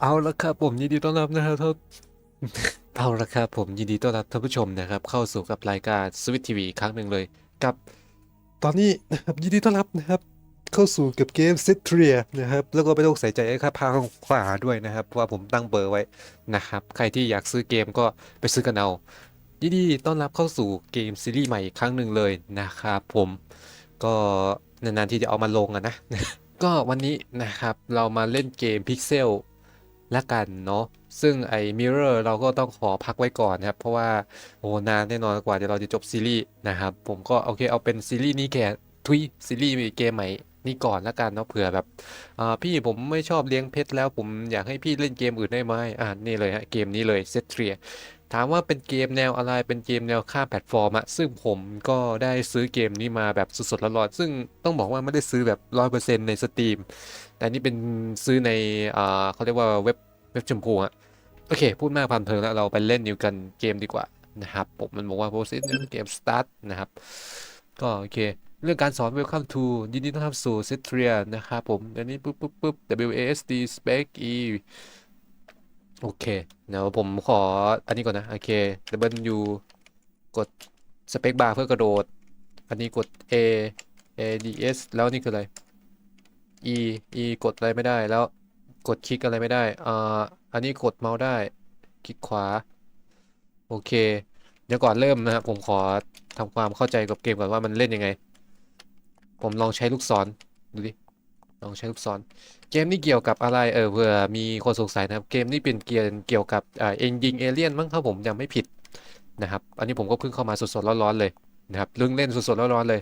เอาละครับผมยินดีต้อนรับนะครับท่านเอาละครับผมยินดีต้อนรับท่านผู้ชมนะครับ เข้าสู่กับรายการสวิตทีวีครั้งหนึ่งเลย กับ ตอนนี้นะครับยินดีต้อนรับนะครับ เข้าสู่กับเกมเซตเทียนะครับ แล้วก็ไม่ต้องใส่ใจไอ้ค่าพาขวาด้วยนะครับเพราะว่าผมตั้งเบอร์ไว้นะครับ ใครที่อยากซื้อเกมก็ไปซื้อกันเอายินดีต้อนรับเข้าสู่เกมซีรีส์ใหม่อีกครั้งหนึ่งเลยนะครับผมก็นานๆที่จะเอามาลงอะนะก็วันนี้นะครับเรามาเล่นเกมพิกเซล ละกันเนาะซึ่งไอ้ Mirror เราก็ต้องขอพักไว้ก่อนนะครับ เพราะว่าโอ้นานแน่นอนกว่าเดี๋ยวเราจะจบซีรีส์นะครับ ผมก็โอเคเอาเป็นซีรีส์นี้แก่ทุยซีรีส์เกมใหม่นี่ก่อนละกันเนาะเผื่อแบบพี่ผมไม่ชอบเลี้ยงเพชรแล้วผมอยากให้พี่เล่นเกมอื่นได้ไหมอ่านี่เลยฮะเกมนี้เลยเซตเทียถามว่าเป็นเกมแนวอะไรเป็นเกมแนวข้ามแพลตฟอร์มอะซึ่งผมก็ได้ซื้อเกมนี้มาแบบสดๆร้อนๆซึ่งต้องบอกว่าไม่ได้ซื้อแบบร้อยเปอร์เซ็นต์ในสตรีม แต่นี่เป็นซื้อในเขาเรียกว่าเว็บเว็บชมพูอะโอเค พูดมากพันเพลิงแล้วเราไปเล่นนิวกันเกมดีกว่านะครับผมมันบอกว่า process เกม start นะครับ ก็โอเค เรื่องการสอน welcome to ยินดีต้อนรับสู่ s e t r i a นะครับผม อันนี้ปุ๊บปุ๊บปุ๊บ W A S D spec E โอเค เดี๋ยวผมขออันนี้ก่อนนะ โอเค W กดสเปคบาร์เพื่อกระโดด อันนี้กด A A D S แล้วนี่คืออะไร E E กดอะไรไม่ได้แล้วกดคลิกอะไรไม่ได้อ่าอันนี้กดเมาส์ได้ คลิกขวา โอเค เดี๋ยวก่อนเริ่มนะครับผมขอทำความเข้าใจกับเกมก่อนว่ามันเล่นยังไง ผมลองใช้ลูกศรดูดิลองใช้ลูกศรเกมนี้เกี่ยวกับอะไรเออเผื่อมีคนสงสัยนะครับเกมนี้เป็นเกมเกี่ยวกับอ่าเองยิงเอเลี่ยนมั้งครับผมยังไม่ผิดนะครับ อันนี้ผมก็เพิ่งเข้ามาสดๆร้อนๆเลยนะครับเรื่องเล่นสดๆร้อนๆเลย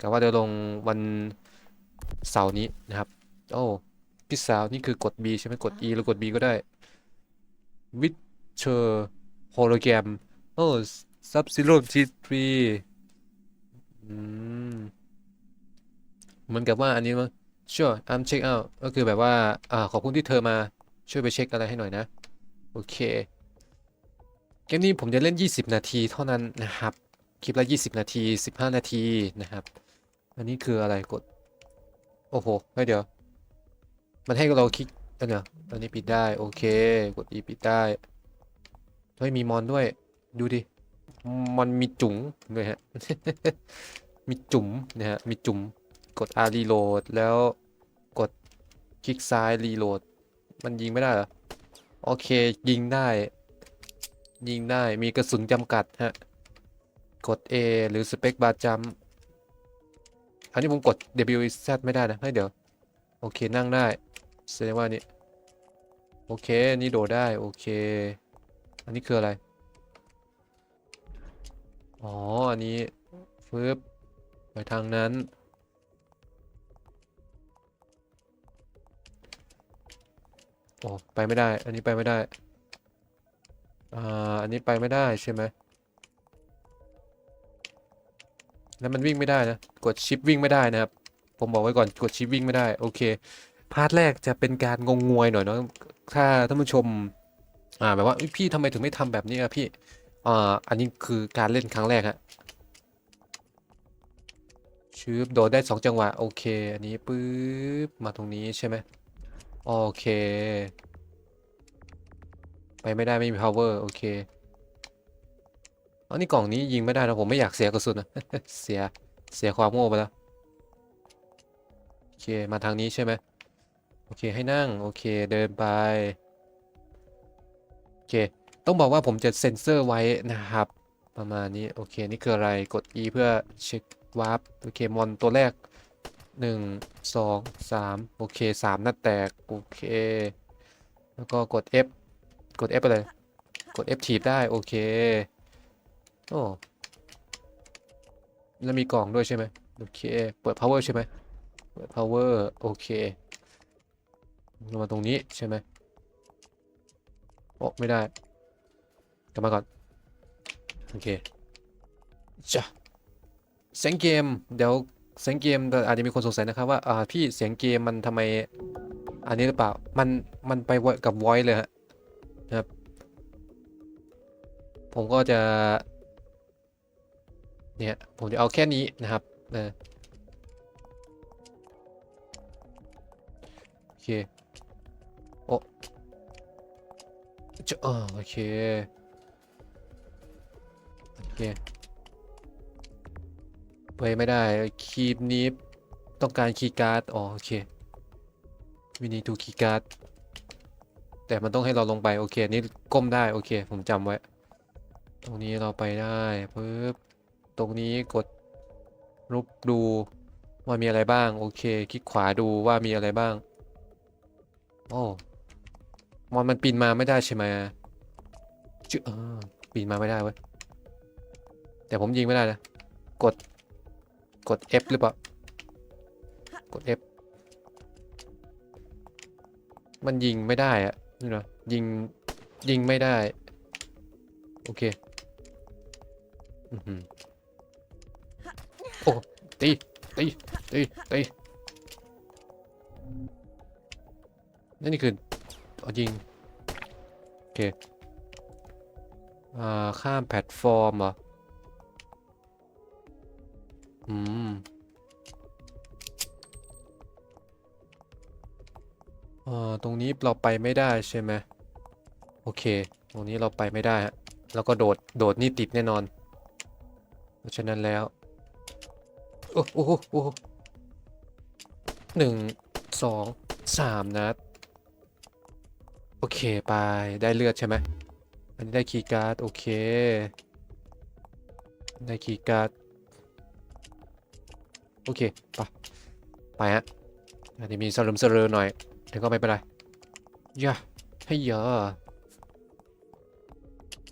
กะว่าเดี๋ยวลงวัน เสานี้นะครับ โอ้พี่สาวนี่คือกด B ใช่ไหมกด E หรือกด B ก็ได้ Witcher Hologram โอ้ Sub Zero G3 อืมเหมือนกับว่าอันนี้มั้ง sure I'm check out ก็คือแบบว่า อ่า ขอบคุณที่เธอมาช่วยไปเช็คอะไรให้หน่อยนะ โอเค เกมนี้ผมจะเล่น 20 นาทีเท่านั้นนะครับ คลิปละ 20 นาที 15 นาทีนะครับ อันนี้คืออะไรกด โอ้โหเฮ้เดี๋ยว มันให้เราคลิกอันเนี้ยอันนี้ปิดได้ โอเค กด E ปิดได้เฮ้ยมีมอนด้วย ดูดิ มันมีจุ๋งด้วยฮะ มีจุ๋มนะฮะ มีจุ๋ม กด R reload แล้วกดคลิกซ้าย reload มันยิงไม่ได้เหรอ โอเค ยิงได้ ยิงได้ มีกระสุนจำกัดฮะ กด A หรือ Spec Bar Jump อันนี้ผมกด W Z ไม่ได้นะเฮ้เดี๋ยว โอเคนั่งได้แสดงว่านี่โอเคนี่โดดได้ โอเค อันนี้คืออะไร อ๋อ อันนี้ฟึบไปทางนั้น โอ้ไปไม่ได้ อันนี้ไปไม่ได้ อ่า อันนี้ไปไม่ได้ใช่ไหม แล้วมันวิ่งไม่ได้นะ กดชิปวิ่งไม่ได้นะครับ ผมบอกไว้ก่อนกดชิปวิ่งไม่ได้ โอเค พาร์ทแรกจะเป็นการงงงวยหน่อยเนาะ ถ้าท่านผู้ชม อ่า แบบว่าพี่ทำไมถึงไม่ทำแบบนี้อะพี่ อ่า อันนี้คือการเล่นครั้งแรกฮะชืบโดดได้สองจังหวะ โอเค อันนี้ปึ๊บ มาตรงนี้ใช่ไหมโอเค ไปไม่ได้ไม่มี power โอเค อันนี้กล่องนี้ยิงไม่ได้นะผมไม่อยากเสียกระสุนนะเสียเสียความโง่ไปแล้วโอเคมาทางนี้ใช่ไหมโอเคให้นั่งโอเคเดินไปโอเคต้องบอกว่าผมจะเซ็นเซอร์ไว้นะครับ ประมาณนี้โอเคนี่คืออะไรกด E เพื่อเช็ควาร์ปโอเคมอนตัวแรกหนึ่งสองสามโอเคสามนัดแตก โอเค แล้วก็กด F กด F ไปเลย กด F ถีบได้ โอเค โอ้แล้วมีกล่องด้วยใช่ไหมโอเค เปิด power ใช่ไหมเปิด power โอเคลงมาตรงนี้ใช่ไหมโอ้ไม่ได้ กลับมาก่อน โอเคจ้ะเสียงเกม เดี๋ยวเสียงเกมอาจจะมีคนสงสัยนะครับว่า อ่า พี่เสียงเกมมันทำไม อันนี้หรือเปล่า มัน มันไปกับ voice เลยฮะนะครับ ผมก็จะ เนี่ยผมจะเอาแค่นี้นะครับเออโอเคโอ้จะโอเคโอเคไปไม่ได้คีบนี้ต้องการคีย์การ์ดอ๋อโอเควินีทูคีย์การ์ดแต่มันต้องให้เราลงไป โอเคนี่ก้มได้ โอเค ผมจำไว้ ตรงนี้เราไปได้ปึ๊บ ตรงนี้กดรูปดูว่ามีอะไรบ้าง โอเค คลิกขวาดูว่ามีอะไรบ้าง โอ้มอนมันปีนมาไม่ได้ใช่ไหมจึเออปีนมาไม่ได้เว้ย แต่ผมยิงไม่ได้นะ กด กด F หรือเปล่า กด F มันยิงไม่ได้อะนี่เหรอยิง ยิงไม่ได้ โอเค อือหือ โอ้ตีตีตีตีนั่นนี่คือเอายิง โอเค อ่า ข้ามแพลตฟอร์มเหรอ อืมเอ่อตรงนี้เราไปไม่ได้ใช่ไหมโอเค ตรงนี้เราไปไม่ได้ฮะแล้วก็โดด โดดนี่ติดแน่นอน เพราะฉะนั้นแล้ว โอ้โอ้โอ้โอ้หนึ่งสองสามนัด โอเค ไป ได้เลือดใช่ไหมอันนี้ได้คีย์การ์ด โอเค ได้คีย์การ์ด โอเค ไป ไปฮะอาจจะมีสลืมสลือหน่อยแต่ก็ไม่เป็นไรย่าให้เยอะ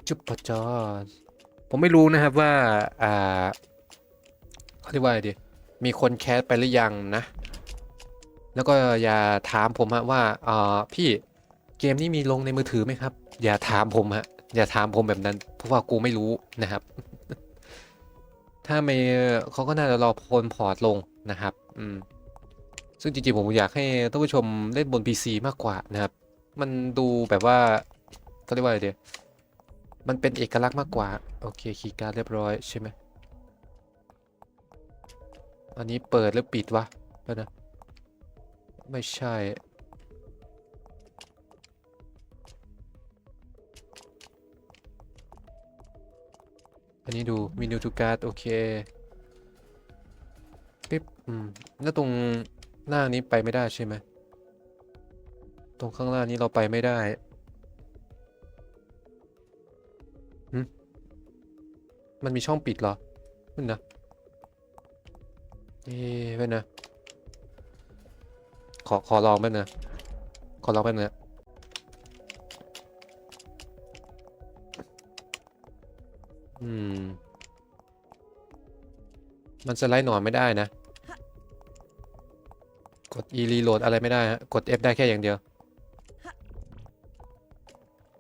จุบปะจอผมไม่รู้นะครับว่า อ่า เขาเรียกว่าอะไรดี มีคนแคสไปหรือยังนะ แล้วก็อย่าถามผมฮะว่าอ่าพี่เกมนี้มีลงในมือถือไหมครับ อย่าถามผมฮะ อย่าถามผมแบบนั้น เพราะว่ากูไม่รู้นะครับ ถ้าไม่เขาก็น่าจะรอพลพอร์ตลงนะครับ อืม ซึ่งจริงๆผมอยากให้ท่านผู้ชมเล่นบน PC มากกว่านะครับ มันดูแบบว่าเขาเรียกว่าอะไรเดียมันเป็นเอกลักษณ์มากกว่า โอเค คีย์การ์ดเรียบร้อยใช่ไหม อันนี้เปิดหรือปิดวะเดี๋ยวนะไม่ใช่ อันนี้ดูเมนูทูการ์ดโอเคปิ๊บอืมแล้วตรงหน้านี้ไปไม่ได้ใช่ไหม ตรงข้างล่างนี้เราไปไม่ได้มันมีช่องปิดเหรอมันนะ เอ๊ะเป็นนะ ขอ ขอลองแป๊บนะ ขอลองแป๊บนะอืม มันสไลด์หนอนไม่ได้นะ กด E reload อะไรไม่ได้ฮะ กด F ได้แค่อย่างเดียว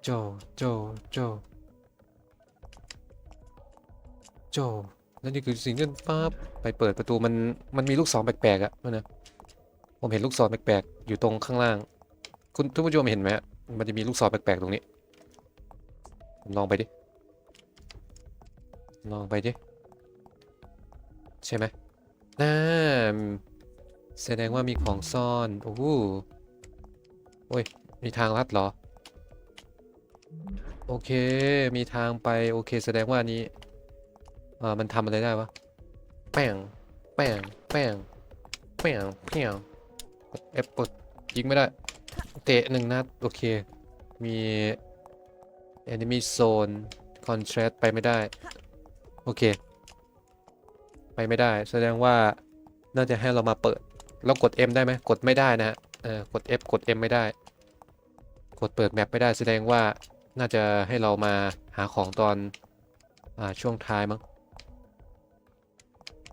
โจ โจ โจ โจ แล้วนี่คือสิ่งที่ปั๊บไปเปิดประตูมันมันมีลูกศรแปลกๆอะนั่นนะผมเห็นลูกศรแปลกๆอยู่ตรงข้างล่าง คุณทุกผู้ชมเห็นไหมมันจะมีลูกศรแปลกๆตรงนี้ลองไปดิลองไปดิใช่ไหมน่าแสดงว่ามีของซ่อนโอ้โหโอ้ยมีทางลัดเหรอ โอเค มีทางไป โอเค แสดงว่านี้ อ่ามันทำอะไรได้วะแป้งแป้งแป้งแป้งแป้งกด F กดยิงไม่ได้ เตะหนึ่งนัดโอเค มี enemy zone contrast ไปไม่ได้ โอเค ไปไม่ได้ แสดงว่าน่าจะให้เรามาเปิดเรากด M ได้ไหมกดไม่ได้นะฮะเออกด F กด M ไม่ได้ กดเปิดแมปไม่ได้ แสดงว่าน่าจะให้เรามาหาของตอนอ่าช่วงท้ายมั้ง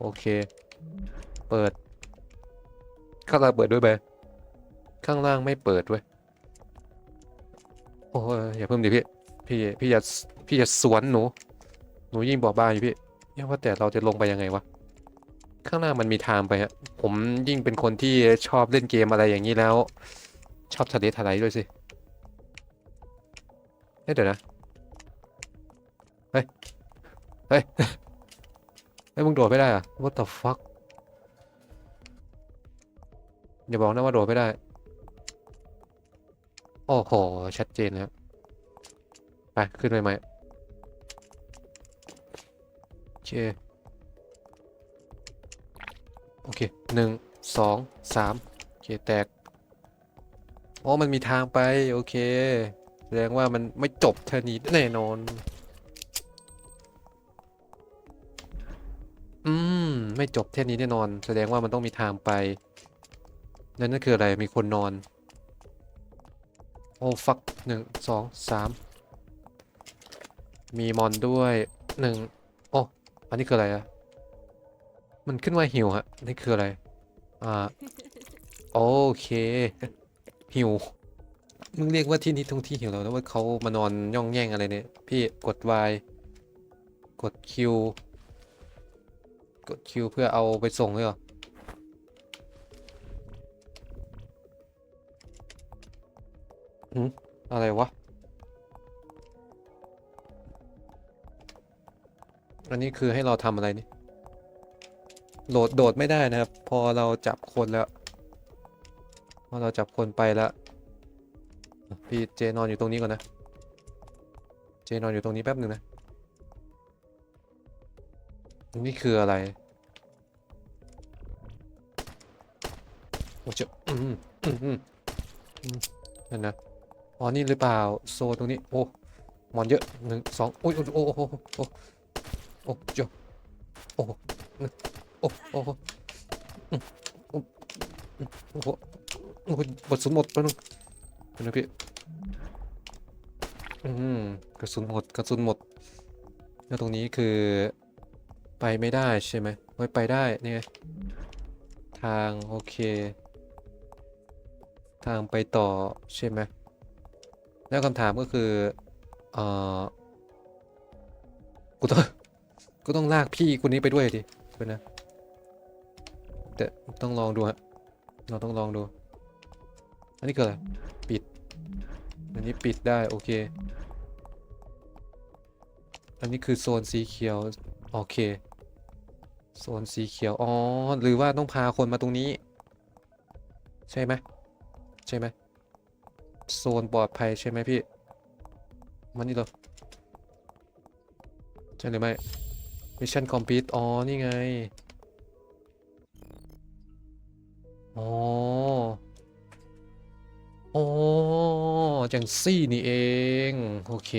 โอเค เปิด ข้างล่างเปิดด้วยไหมข้างล่างไม่เปิดเว้ยโอ้ยอย่าเพิ่มดิพี่ พี่พี่อย่าพี่อย่าสวนหนู หนูยิ่งบอกบ้าอยู่พี่เนี่ยว่าแต่เราจะลงไปยังไงวะ ข้างล่างมันมีทางไปฮะ ผมยิ่งเป็นคนที่ชอบเล่นเกมอะไรอย่างนี้แล้ว ชอบทะเลทลายด้วยสิเฮ้ยเดี๋ยวนะ เฮ้ย เฮ้ย เฮ้ยมึงโดดไม่ได้อะ What the fuck อย่าบอกนะว่าโดดไม่ได้ โอ้โห ชัดเจนนะไป ขึ้นไปใหม่โอเคโอเคหนึ่งสองสามโอเค แตกอ๋อมันมีทางไป โอเค แสดงว่ามันไม่จบเท่านี้แน่นอน ไม่จบแค่นี้แน่นอน แสดงว่ามันต้องมีทางไปนั่นนั่นคืออะไรมีคนนอน โอ้ฟักหนึ่งสองสามมีมอนด้วยหนึ่งโอ้อันนี้คืออะไรอะมันขึ้นว่าหิวฮะนี่คืออะไรอ่าโอเคหิวมึงเรียกว่าที่นี่ตรงที่หิวแล้วแล้วว่าเขามานอนย่องแย่งอะไรเนี่ย พี่กด Y กด Q กด Q เพื่อเอาไปส่งเลยเหรอหืมอะไรวะ อันนี้คือให้เราทำอะไรนี่โหลดโดดไม่ได้นะครับ พอเราจับคนแล้ว พอเราจับคนไปแล้ว พี่เจนอนอยู่ตรงนี้ก่อนนะ เจนอนอยู่ตรงนี้แป๊บหนึ่งนะ นี่คืออะไรโอ้เจ้าอืมอืมอืมนั่นนะอ๋อนี่หรือเปล่าโซตรงนี้โอ้มอนเยอะหนึ่งสองโอ้ยโอ้โอ้โอ้โอ้โอ้โอ้เจ้าโอ้โอ้โอ้โอ้โอ้โอ้โหโอ้โหกระสุนหมดไปบนึงไปนึงพี่อืมกระสุนหมดกระสุนหมดแล้วตรงนี้คือ ไปไม่ได้ใช่ไหมไว้ไปได้เนี่ยทางโอเค ทางไปต่อใช่ไหมแล้วคำถามก็คือเออกูต้องกูต้องลากพี่คนนี้ไปด้วยดิเพื่อนนะแต่ต้องลองดูฮะเราต้องลองดู อันนี้คืออะไรปิด อันนี้ปิดได้โอเค อันนี้คือโซนสีเขียว โอเค โซนสีเขียว อ๋อ หรือว่าต้องพาคนมาตรงนี้ ใช่ไหมใช่ไหมโซนปลอดภัยใช่ไหมพี่ มันนี่เหรอใช่หรือไม่มิชชั่นคอมพลีทอ๋อ นี่ไง อ๋อ อ๋อจังซี่นี่เอง โอเค